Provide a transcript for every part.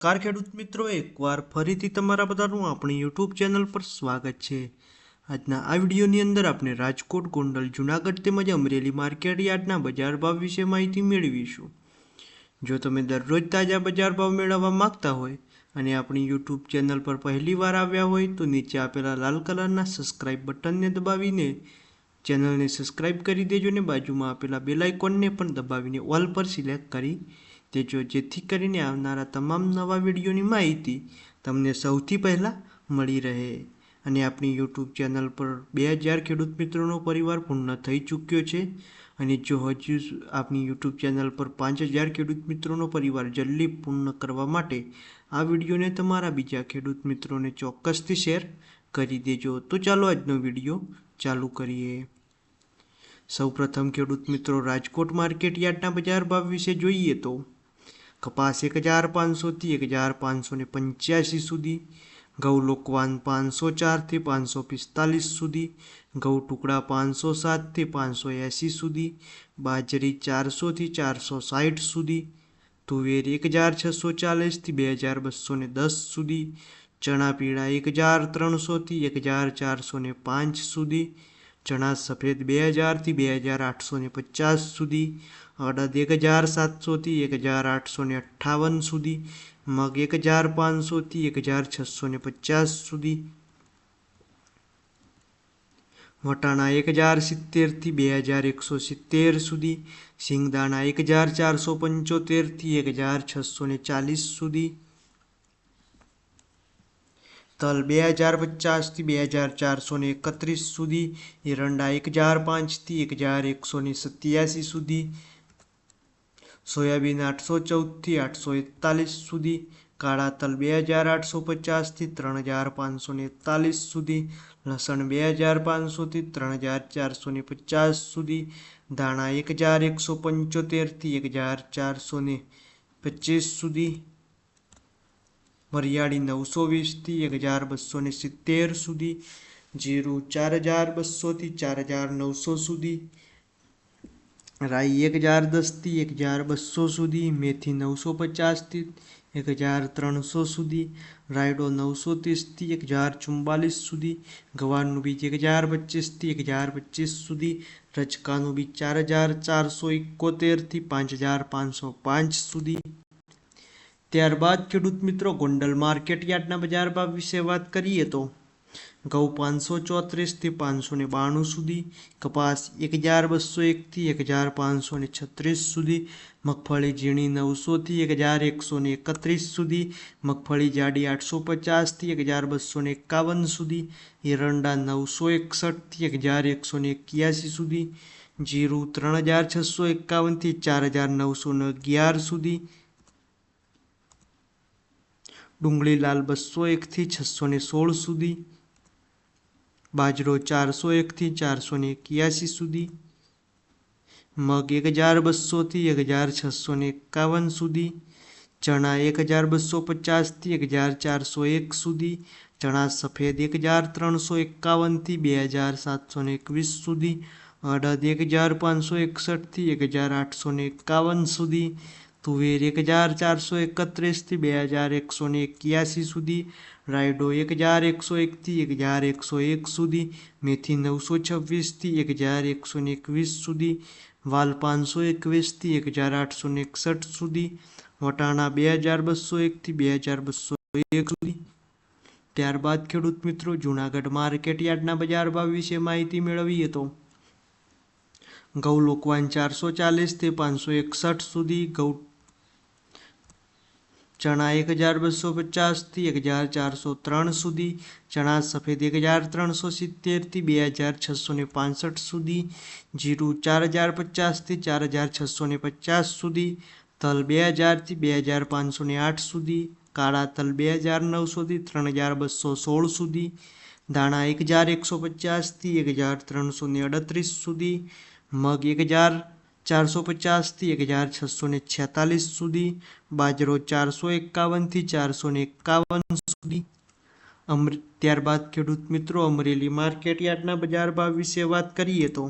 Car ખેડૂત મિત્રો. એકવાર ફરીથી તમારા બધાનું આપણી યુટ્યુબ ચેનલ પર સ્વાગત છે. આજના આ વિડીયોની અંદર આપણે રાજકોટ, ગોંડલ, જુનાગઢ તેમજ અમરેલી માર્કેટ યાર્ડના બજાર ભાવ વિશે માહિતી મેળવીશું. જો તમે દરરોજ તાજા બજાર ભાવ મેળવવા માગતા હોય અને આપણી યુટ્યુબ ચેનલ પર પહેલી વાર આવ્યા હોય તો નીચે આપેલા લાલ કલરના સબસ્ક્રાઇબ બટનને દબાવીને ચેનલને સબસ્ક્રાઇબ કરી દેજો ને બાજુમાં આપેલા બેલ આઇકોનને પણ દબાવીને ઓલ પર સિલેક્ટ કરી દેજો જેથી કરીને આવનારા તમામ નવા વિડીયોની માહિતી તમને સૌથી પહેલાં મળી રહે. અને આપણી યુટ્યુબ ચેનલ પર બે હજાર ખેડૂત મિત્રોનો પરિવાર પૂર્ણ થઈ ચૂક્યો છે. અને જો હજુ આપણી યુટ્યુબ ચેનલ પર પાંચ હજાર ખેડૂત મિત્રોનો પરિવાર જલ્દી પૂર્ણ કરવા માટે આ વિડીયોને તમારા બીજા ખેડૂત મિત્રોને ચોક્કસથી શેર કરી દેજો. તો ચાલો આજનો વીડિયો ચાલુ કરીએ. સૌપ્રથમ ખેડૂત મિત્રો રાજકોટ માર્કેટ યાર્ડના બજાર ભાવ વિશે જોઈએ તો કપાસ એક હજાર પાંચસોથી એક હજાર પાંચસો પંચ્યાસી સુધી ઘઉં લોકવાન પાંચસો ચારથી પાંચસો પિસ્તાલીસ સુધી ઘઉં ટુકડા પાંચસો સાતથી પાંચસો એંસી સુધી, બાજરી ચારસોથી ચારસો સાઠ સુધી, તુવેર એક હજાર છસો ચાલીસથી બે હજાર બસો દસ સુધી ચણા પીળા એક હજાર ત્રણસોથી એક હજાર ચારસો પાંચ સુધી ચણા સફેદ બે હજારથી બે હજાર આઠસો ને પચાસ સુધી, અડદ એક હજાર સાતસોથી એક હજાર આઠસો ને અઠ્ઠાવન સુધી, મગ એક હજાર પાંચસોથી એક હજાર છસો ને પચાસ સુધી, વટાણા એક હજાર સિત્તેરથી બે હજાર એકસો સિત્તેર સુધી, સિંગદાણા એક હજાર ચારસો પંચોતેરથી એક હજાર છસો ને ચાલીસ સુધી તલ બે હજાર પચાસથી બે હજાર ચારસો ને એકત્રીસ સુધી, એરંડા એક હજાર પાંચથી એક હજાર એકસો ને સત્યાસી સુધી, સોયાબીન આઠસો ચૌદથી આઠસો એકતાલીસ સુધી, કાળા તલ બે હજાર આઠસો પચાસથી ત્રણ હજાર પાંચસો ને એકતાલીસ સુધી, લસણ બે હજાર પાંચસોથી ત્રણ હજાર ચારસો ને પચાસ સુધી, ધાણા એક હજાર એકસો પંચોતેરથી એક હજાર ચારસો ને પચીસ સુધી વરિયાળી નવસો વીસથી એક હજાર બસો ને સિત્તેર સુધી, જીરું ચાર હજાર બસોથી ચાર હજાર નવસો સુધી, રાઈ એક હજાર દસથી એક હજાર બસો સુધી, મેથી નવસો પચાસથી એક હજાર ત્રણસો સુધી, રાયડો નવસો ત્રીસથી એક હજાર ચુમ્બાલીસ સુધી, ગવારનું બીજ એક હજાર પચીસથી એક હજાર પચીસ સુધી રચકાનું બીજ ચાર હજાર ચારસો એકોતેરથી પાંચ હજાર પાંચસો પાંચ સુધી ત્યારબાદ ખેડૂત મિત્રો ગોંડલ માર્કેટ યાર્ડના બજાર ભાવ વિશે વાત કરીએ તો ઘઉં પાંચસો ચોત્રીસથી પાંચસો ને બાણું સુધી, કપાસ એક હજાર બસો એકથી એક હજાર પાંચસો ને છત્રીસ સુધી, મગફળી ઝીણી નવસોથી એક હજાર એકસો ને એકત્રીસ સુધી, મગફળી જાડી આઠસો પચાસથી એક હજાર બસો ને એકાવન સુધી, એરંડા નવસો એકસઠથી એક હજાર એકસો ને એક્યાસી સુધી, જીરું ત્રણ હજાર છસો એકાવનથી ચાર હજાર નવસો ને અગિયાર સુધી ડુંગળી લાલ બસો એકથી છસો ને સોળ સુધી, બાજરો ચારસો એકથી ચારસો ને એક્યાસી સુધી, મગ એક હજાર બસોથી એક હજાર છસો ને એકાવન સુધી, ચણા એક હજાર બસો પચાસથી એક હજાર ચારસો એક સુધી, ચણા સફેદ એક હજાર ત્રણસો એકાવનથી બે હજાર સાતસો ને એકવીસ સુધી, અડદ એક હજાર પાંચસો એકસઠથી એક હજાર આઠસો ને એકાવન સુધી તુવેર એક હજાર ચારસો એકત્રીસથી બે હજાર એકસો ને એક્યાસી સુધી, રાયડો એક હજાર એકસો એકથી એક હજાર એકસો એક સુધી, મેથી નવસો છવ્વીસથી એક હજાર એકસો ને એકવીસ સુધી વાલ પાંચસો એકવીસથી એક હજાર આઠસો ને એકસઠ સુધી, વટાણા બે હજાર બસો એકથી બે હજાર બસો એક સુધી. ત્યારબાદ ખેડૂત મિત્રો, જૂનાગઢ માર્કેટ યાર્ડના બજાર ભાવ વિશે માહિતી મેળવીએ તો ઘઉં લોકવાન ચારસો ચાલીસથી પાંચસો એકસઠ સુધી ઘઉં ચણા એક હજાર બસો પચાસથી એક હજાર ચારસો ત્રણ સુધી, ચણા સફેદ એક હજાર ત્રણસો સિત્તેરથી બે હજાર છસો ને પાંસઠ સુધી, જીરું ચાર હજાર પચાસથી ચાર હજાર છસો ને પચાસ સુધી, તલ બે હજારથી બે હજાર પાંચસો ને આઠ સુધી, કાળા તલ બે હજાર નવસોથી ત્રણ હજાર બસો સોળ સુધી દાણા એક હજાર એકસો પચાસથી એક હજાર ત્રણસો ને અડત્રીસ સુધી, મગ એક હજાર ચારસો પચાસથી એક હજાર છસો ને છેતાલીસ સુધી, બાજરો ચારસો એકાવનથી ચારસો ને એકાવન સુધી. અમર, ત્યારબાદ ખેડૂત મિત્રો, અમરેલી માર્કેટ યાર્ડના બજાર ભાવ વિશે વાત કરીએ તો,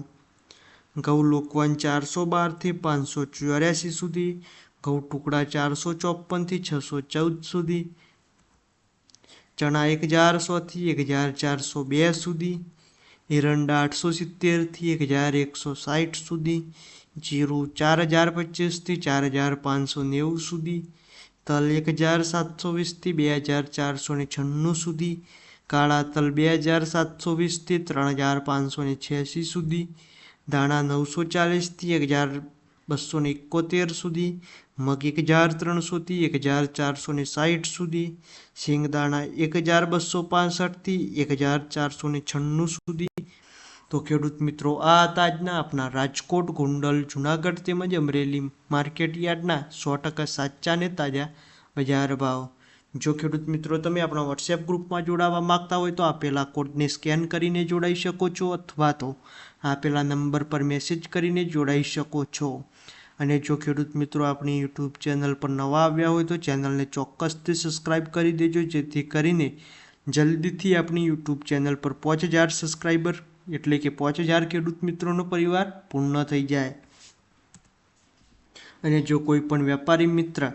ઘઉં લોકવાન ચારસો બારથી પાંચસો ચોર્યાસી સુધી, ઘઉં ટુકડા ચારસો ચોપનથી છસો ચૌદ સુધી, ચણા એક હજાર સોથી એક હજાર ચારસો બે સુધી એરંડા આઠસો સિત્તેરથી એક હજાર એકસો સાઠ સુધી, જીરું ચાર હજાર પચીસથી ચાર હજાર પાંચસો નેવું સુધી, તલ એક હજાર સાતસો વીસથી બે હજાર ચારસો ને છન્નું સુધી કાળા તલ બે હજાર સાતસો વીસથી ત્રણ હજાર પાંચસો ને છ્યાસી સુધી, દાણા નવસો ચાલીસથી એક હજાર બસો ને એકોતેર સુધી, મગ એક હજાર ત્રણસોથી એક હજાર ચારસો ને સાહીઠ સુધી, શિંગદાણા એક હજાર બસો પાસઠથી એક હજાર ચારસો ને છન્નું સુધી. તો ખેડૂત મિત્રો, આ હતા આજના આપણા રાજકોટ, ગોંડલ, જુનાગઢ તેમજ અમરેલી માર્કેટ યાર્ડના સો ટકા સાચા ને તાજા બજાર ભાવ. જો ખેડૂત મિત્રો તમે આપણા વોટ્સએપ ગ્રુપમાં જોડાવા માંગતા હોય તો આપેલા કોડને સ્કેન કરીને જોડાઈ શકો છો અથવા તો આપેલા નંબર પર મેસેજ કરીને જોડાઈ શકો છો. અને જો ખેડૂત મિત્રો આપણી યુટ્યુબ ચેનલ પર નવા આવ્યા હોય તો ચેનલને ચોક્કસથી સબસ્ક્રાઈબ કરી દેજો, જેથી કરીને જલ્દીથી આપણી યુટ્યુબ ચેનલ પર પાંચ હજાર સબસ્ક્રાઈબર એટલે કે પાંચ હજાર ખેડૂત મિત્રોનો પરિવાર પૂર્ણ થઈ જાય. અને જો કોઈ પણ વેપારી મિત્ર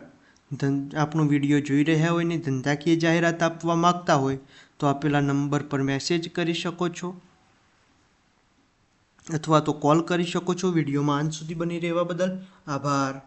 આપણો વીડિયો જોઈ રહ્યા હોય ને ધંધાકીય જાહેરાત આપવા માંગતા હોય, તો આપેલા નંબર પર મેસેજ કરી શકો છો. અથવા તો કોલ કરી શકો છો. વિડીયોમાં અંત સુધી બની રહેવા બદલ આભાર.